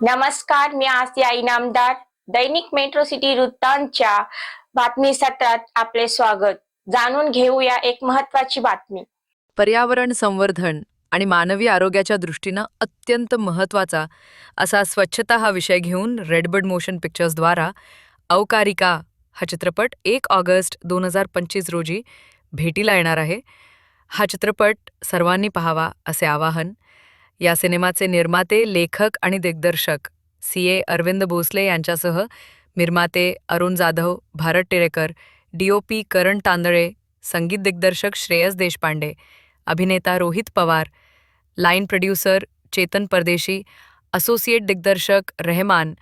नमस्कार मी आसिया इनामदार दैनिक metro city वृत्तांतच्या बातमी सत्रात आपले स्वागत. जाणून घेऊया एक महत्वाची बातमी. पर्यावरण संवर्धन आणि मानवी आरोग्याच्या दृष्टीनं अत्यंत महत्त्वाचा असा स्वच्छता हा विषय घेऊन रेडबर्ड मोशन पिक्चर्सद्वारा अवकारिका हा चित्रपट एक ऑगस्ट दोन हजार पंचवीस रोजी भेटीला येणार आहे. हा चित्रपट सर्वांनी पाहावा असे आवाहन या सिनेमाचे निर्माते लेखक आणि दिग्दर्शक सी. ए. अरविंद भोसले यांच्यासह निर्माते Arun Jadhav Bharat Tirekar D. O. P. Karan Tandale संगीत दिग्दर्शक श्रेयस देशपांडे अभिनेता Rohit Pawar line producer Chetan Pardeshi associate दिग्दर्शक रेहमान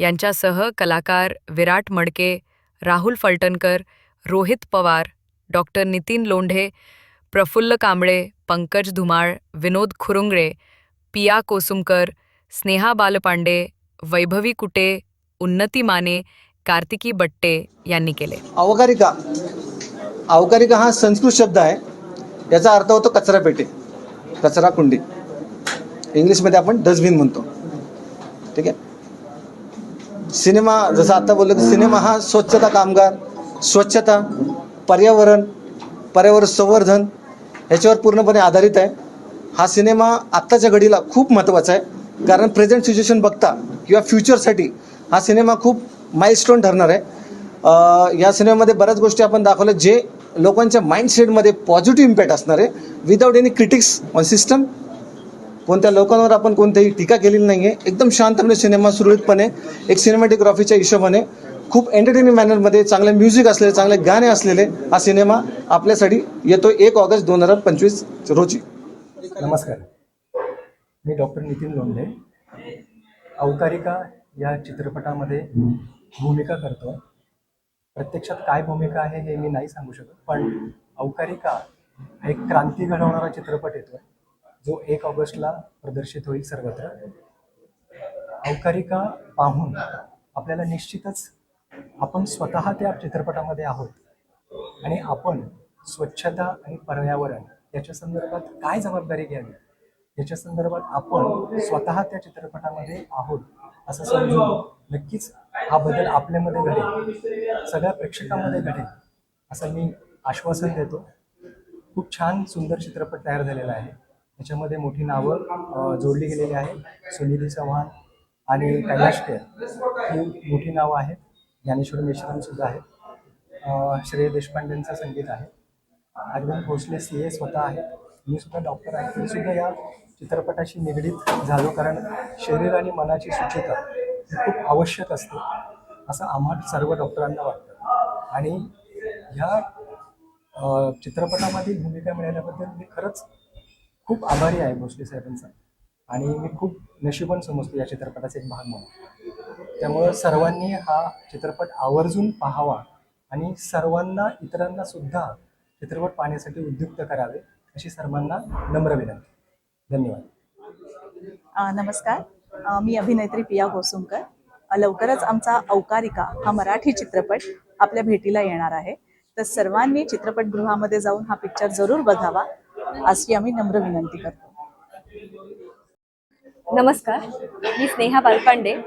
यांच्यासह कलाकार विराट मडके राहुल फलटणकर रोहित पवार डॉक्टर नितीन लोंढे प्रफुल्ल कांबळे पंकज धुमाळ विनोद खुरुंगळे पिया कोसुमकर स्नेहा बालपांडे वैभवी कुटे उन्नती माने कार्तिकी बट्टे यांनी केले. अवकारिका. अवकारिका हा संस्कृत शब्द आहे. याचा अर्थ होतो कचरा पेटी कचरा कुंडी. इंग्लिशमध्ये आपण डस्टबिन म्हणतो. ठीक आहे? सिनेमा जसं आता बोललो की सिनेमा हा स्वच्छता कामगार स्वच्छता पर्यावरण पर्यावरण संवर्धन ह्याच्यावर पूर्णपणे आधारित आहे. हा सिनेमा आत्ताच्या घडीला खूप महत्त्वाचा आहे. कारण प्रेझेंट सिच्युएशन बघता किंवा फ्युचरसाठी हा सिनेमा खूप माइलस्टोन ठरणार आहे. या सिनेमामध्ये बऱ्याच गोष्टी आपण दाखवल्या जे लोकांच्या माइंडसेटमध्ये पॉझिटिव्ह इम्पॅक्ट असणार आहे. Without any critics on system कोणत्या लोकांवर आपण कोणतीही टीका केलेली नाही आहे एकदम शांतपणे सिनेमा सुरळीतपणे एक सिनेमॅटोग्राफीच्या हिशोबाने खूप एंटरटेनिंग मॅनरमध्ये चांगले म्युझिक असलेले चांगले गाणे असलेले हा सिनेमा आपल्यासाठी येतो एक ऑगस्ट दोन हजार पंचवीस रोजी. नमस्कार. मी डॉक्टर नितीन लोंढे. अवतारिका या चित्रपटामध्ये भूमिका करतो प्रत्यक्षात काय भूमिका आहे हे मी नाही सांगू शकत पण अवकारिका हा एक क्रांती घडवणारा चित्रपट येतो जो एक ऑगस्टला प्रदर्शित होईल सर्वत्र. अवकारिका पाहून आपल्याला निश्चितच आपण स्वतः त्या चित्रपटामध्ये आहोत आणि आपण स्वच्छता आणि पर्यावरण याच्या संदर्भात काय जबाबदारी घ्यावी? याच्या संदर्भात आपण स्वतः त्या चित्रपटामध्ये आहोत असं समजून नक्कीच हा बदल आपल्यामध्ये घडेल सगळ्या प्रेक्षकांमध्ये घडेल असं मी आश्वासन देतो. खूप छान सुंदर चित्रपट तयार झालेला आहे. याच्यामध्ये मोठी नावं जोडली गेलेली आहेत सुनिधी चव्हाण आणि कैलाश खेर. ही मोठी नावं आहेत. ज्ञानेश्वर मेश्राम सुद्धा आहेत. श्रेय देशपांडेंचं संगीत आहे. अरविंद भोसले सी ए स्वतः आहेत. मी सुद्धा डॉक्टर आहे. मी सुद्धा या चित्रपटाशी निगडीत झालो कारण शरीर आणि मनाची शुचिता ही खूप आवश्यक असते असं आम्हा सर्व डॉक्टरांना वाटतं. आणि ह्या चित्रपटामधील भूमिका मिळाल्याबद्दल मी खरंच खूप आभारी आहे भोसले साहेबांचा. आणि मी खूप नशिबन समजतो या चित्रपटाचा एक भाग म्हणून. त्यामुळं सर्वांनी हा चित्रपट आवर्जून पाहावा आणि सर्वांना इतरांना सुद्धा चित्रपट पाहण्यासाठी उद्युक्त करावे अशी सर्वांना नम्र विनंती. धन्यवाद. नमस्कार. मी अभिनेत्री पिया गोसुमकर. अ, लवकरच आमचा अवकारिका हा मराठी चित्रपट आपल्या भेटीला येणार आहे. तर सर्वांनी चित्रपटगृहामध्ये जाऊन हा पिक्चर जरूर बघावा अशी आम्ही नम्र विनंती करतो. नमस्कार. मी स्नेहा बालपांडे.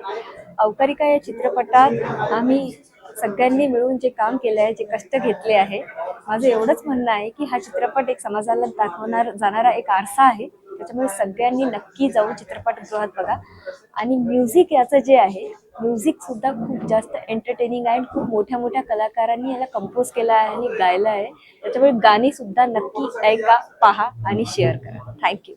अवकारिका या चित्रपटात आम्ही सगळ्यांनी मिळून जे काम केलं आहे जे कष्ट घेतले आहे माझं एवढंच म्हणणं आहे की हा चित्रपट एक समाजाला दाखवणार जाणारा एक आरसा आहे. त्याच्यामुळे सगळ्यांनी नक्की जाऊन चित्रपटगृहात बघा. आणि म्युझिक याचं जे आहे म्युझिक सुद्धा खूप जास्त एंटरटेनिंग आहे खूप मोठ्या मोठ्या कलाकारांनी याला कंपोज केला आहे आणि गायलं आहे. त्याच्यामुळे गाणी सुद्धा नक्की ऐका पहा आणि शेअर करा. थँक्यू